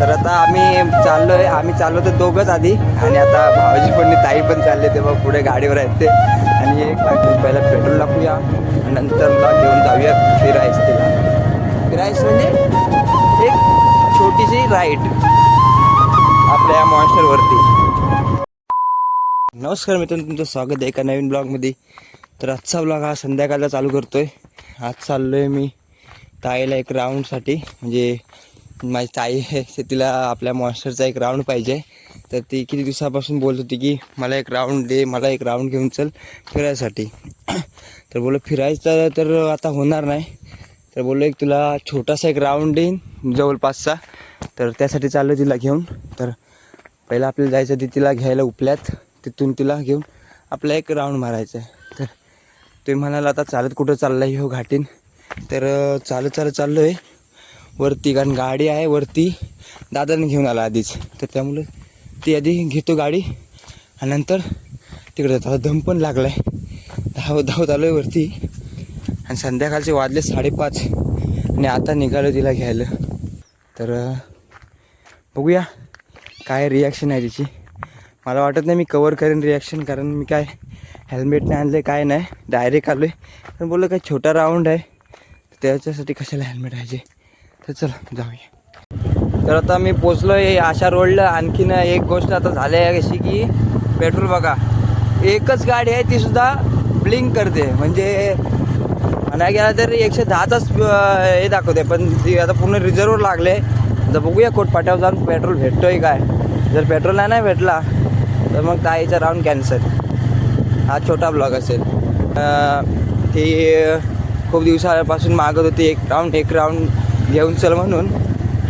तर आता आम्ही चाललोय आम्ही चाललो तर दोघंच आधी. आणि आता भावाजी पण ताई पण चालले तेव्हा पुढे गाडीवर आहेत ते. आणि एक पहिला पेट्रोल टाकूया. आणि नंतरला घेऊन जाऊया फिरायस तिला फिरायस म्हणजे एक छोटीशी राईड. आपल्या या मॉन्स्टरवरती नमस्कार मित्रांनो तुमचं स्वागत आहे एका नवीन ब्लॉगमध्ये. तर आजचा ब्लॉग हा संध्याकाळला चालू करतोय. आज चाललो आहे मी ताईला एक राऊंडसाठी म्हणजे माझी ताई आहे तिला आपल्या मॉन्स्टरचा एक राऊंड पाहिजे. तर ती किती दिवसापासून बोलत होती की मला एक राऊंड दे मला एक राऊंड घेऊन चल फिरायसाठी. तर बोललो फिरायचं तर आता होणार नाही. तर बोललो एक तुला छोटासा एक राऊंड देईन जवळपासचा. तर त्यासाठी चाललो तिला घेऊन. तर पहिलं आपल्याला जायचं ती तिला घ्यायला उपल्यात. तिथून तिला घेऊन आपला एक राऊंड मारायचा आहे. तर तुम्ही म्हणाल आता चालत कुठं चाललं आहे हो घाटीन? तर चालत चालत चाललो आहे वरती कारण गाडी आहे वरती दादाने घेऊन आला आधीच. तर त्यामुळे ती आधी घेतो गाडी आणि नंतर तिकडे जातो. दम पण लागला आहे धावत धावत आलो आहे वरती. आणि संध्याकाळचे वाजले साडेपाच आणि आता निघालो तिला घ्यायला. तर बघूया काय रिॲक्शन आहे तिची. मला वाटत नाही मी कवर करेन रिॲक्शन कारण मी काय हेल्मेट नाही आणलं काय नाही. डायरेक्ट आलो आहे पण बोललं काय छोटा राऊंड आहे. त्याच्यासाठी कशाला हेल्मेट आहे तर चला जाऊया. तर आता मी पोचलो आहे आशा रोडला. आणखीन एक गोष्ट आता झाली आहे कशी की पेट्रोल बघा एकच गाडी आहे ती सुद्धा ब्लिंक करते. म्हणजे म्हणा गेला तर एकशे दहाचाच हे दाखवते. पण ती आता पूर्ण रिझर्ववर लागले. तर बघूया कोटपाट्यावर जाऊन पेट्रोल भेटतोय काय. जर पेट्रोल नाही नाही भेटला तर मग ताईचा राऊंड कॅन्सल. हा छोटा ब्लॉग असेल. ती खूप दिवसापासून मागत होती एक राऊंड एक राऊंड. घेऊन चल म्हणून.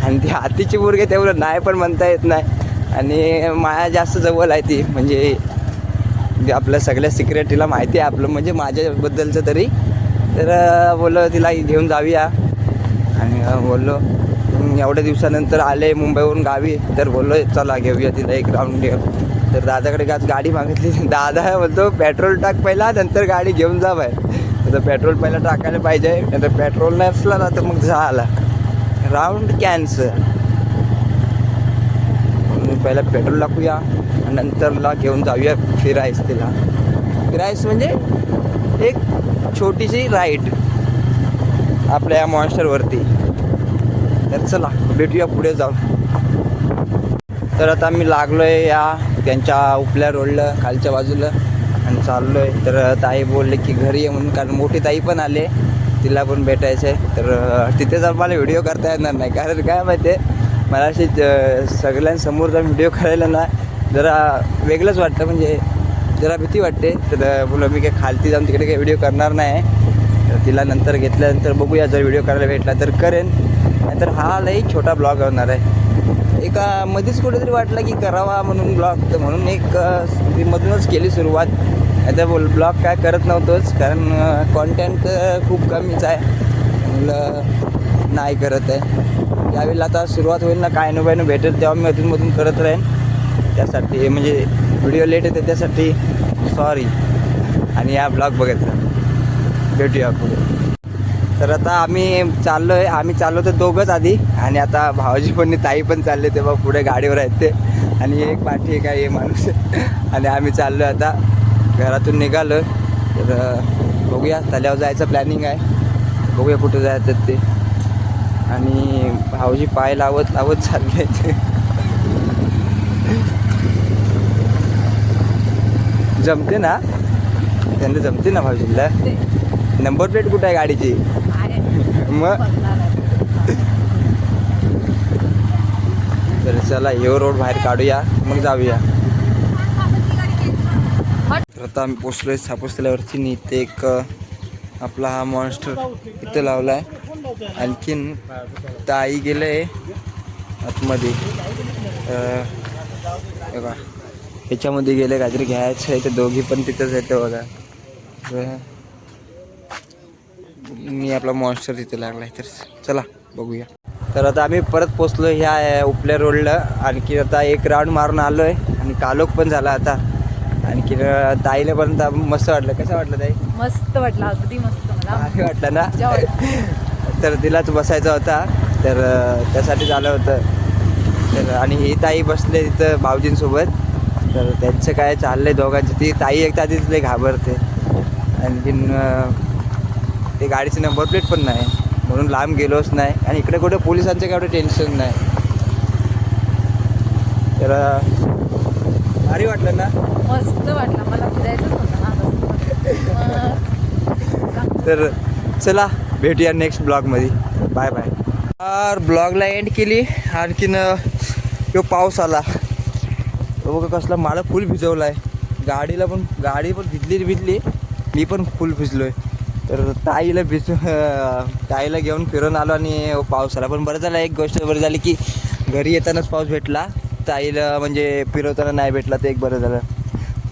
आणि ती हातीची बुरगे तेवढं नाही पण म्हणता येत नाही. आणि माया जास्त जवळ आहे ती. म्हणजे जे आपल्या सगळ्या सिक्रेट तिला माहिती आहे आपलं. म्हणजे माझ्याबद्दलचं तरी. तर बोललो तिला घेऊन जाऊया. आणि बोललो एवढ्या दिवसानंतर आले मुंबईवरून गावी. तर बोललो चला घेऊया तिला एक राऊंड घेऊ तर दादाकडे आज गाडी मागितली. दादा बोलतो पेट्रोल टाक पहिला नंतर गाडी घेऊन जा बाहेर. तर पेट्रोल पहिला टाकायला पाहिजे. नंतर पेट्रोल नसला ना तर मग झाला. राऊंड कॅन्सर पहिला पेट्रोल टाकूया आणि नंतरला घेऊन जाऊया फिरायस तिला. फिरायस म्हणजे एक छोटीशी राईड आपल्या या मॉन्स्टरवरती तर चला भेटूया पुढे जाऊन. तर आता मी लागलो आहे या त्यांच्या उपल्या रोडला खालच्या बाजूला. आणि चाललो आहे तर ताई बोलले की घरी ये म्हणून कारण मोठी ताई पण आले. तिला पण भेटायचं आहे तर तिथेच तिथे मला व्हिडिओ करता येणार नाही. कारण काय माहिती आहे मला अशी सगळ्यांसमोर जाऊन व्हिडिओ करायला ना जरा वेगळंच वाटतं. म्हणजे जरा भीती वाटते. तर मुलं मी काही खालती जाऊन तिकडे काही व्हिडिओ करणार नाही. तर तिला नंतर घेतल्यानंतर बघूया जर व्हिडिओ करायला भेटला तर करेन. नाहीतर हा लई छोटा ब्लॉग होणार आहे. एका मध्येच कुठेतरी वाटलं की करावा म्हणून ब्लॉग तर म्हणून एक मधूनच केली सुरुवात. आता बोल ब्लॉग काय करत नव्हतोच कारण कॉन्टेंट खूप कमीच आहे. मुलं नाही करत आहे. यावेळेला आता सुरुवात होईल ना काय नो भेटेल तेव्हा मी अधूनमधून करत राहीन. त्यासाठी म्हणजे व्हिडिओ लेट येते त्यासाठी सॉरी आणि या ब्लॉग बघत राहा. भेटूया पुढे. तर आता आम्ही चाललो आहे आम्ही चाललो तर दोघंच आधी. आणि आता भावाजी पण ताई पण चालले तेव्हा पुढे गाडीवर आहेत ते. आणि एक पाठी काय हे माणूस. आणि आम्ही चाललो आहे आता. घरातून निघालं. तर बघूया तल्यावर जायचं प्लॅनिंग आहे. बघूया कुठं जायचं ते. आणि भाऊजी पाय लावत लावत चालले ते जमते ना? त्यांना जमते ना भाऊजीला? नंबर प्लेट कुठं आहे गाडीची? मग? तर चला हे रोड बाहेर काढूया. मग जाऊया. तर आता आम्ही पोचलो आहे सापूस केल्यावरती नी इथे एक आपला हा मॉन्स्टर इथं लावला आहे आणखीन ताई आहे आतमध्ये. हे बघा. ह्याच्यामध्ये गेले काहीतरी घ्यायचं आहे ते दोघी पण तिथंच येते बघा. मी आपला मॉन्स्टर तिथे आहे तर चला बघूया. तर आता आम्ही परत पोचलो ह्या उपल्या रोडला आणखी आता एक राऊंड मारून आलो आहे आणि कालोख पण झाला आता. आणखी ताईला पण मस्त वाटलं. कसं वाटलं ताई? मस्त वाटलं अगदी मस्त मला. वाटलं ना. तर तिलाच बसायचा होता. तर त्यासाठी झालं होतं. तर आणि ही ताई बसले तिथं भाऊजींसोबत. तर त्यांचं काय चाललंय दोघांचं ती ताई एकदा लय घाबरते. आणखीन ते गाडीची नंबर प्लेट पण नाही. म्हणून लांब गेलोच नाही. आणि इकडे कुठे पोलिसांचं काय एवढं टेन्शन नाही. तर भारी वाटलं ना? मस्त वाटलं. मला फिरायचंच होतं ना तसं. तर चला भेटूया नेक्स्ट ब्लॉगमध्ये बाय बाय तर ब्लॉगला एंड केली. आणखीन तो पाऊस आला. तो बघा कसला मला फुल भिजवला आहे गाडीला पण गाडी पण भिजली भिजली. मी पण फुल भिजलो आहे तर ताईला भिज ताईला घेऊन फिरून आलो आणि पाऊस आला. पण बरं झालं एक गोष्ट बरं झाली की घरी येतानाच पाऊस भेटला. ताईला म्हणजे फिरवताना नाही भेटला ते एक बरं झालं.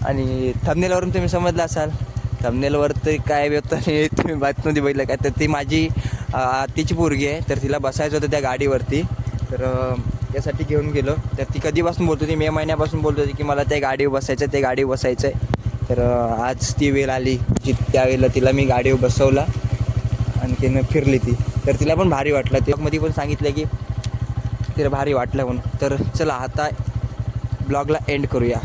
आणि थंबनेलवरून तुम्ही समजलं असाल. थंबनेलवर तरी काय होतं तुम्ही बातमध्ये बघितलं काय? तर ती माझी तिची पोरगी आहे. तर तिला बसायचं होतं त्या गाडीवरती. तर त्यासाठी घेऊन गेलो. तर ती कधीपासून बोलत होती? मे महिन्यापासून बोलत होती की मला त्या गाडीवर बसायचं आहे, ते गाडीवर बसायचं आहे तर आज ती वेळ आली. जी त्यावेळेला तिला मी गाडीवर बसवला. आणखीन फिरली ती. तर तिला पण भारी वाटलं. ते मध्ये पण सांगितलं की तिला भारी वाटलं म्हणून. तर चला आता ब्लॉगला एंड करूया.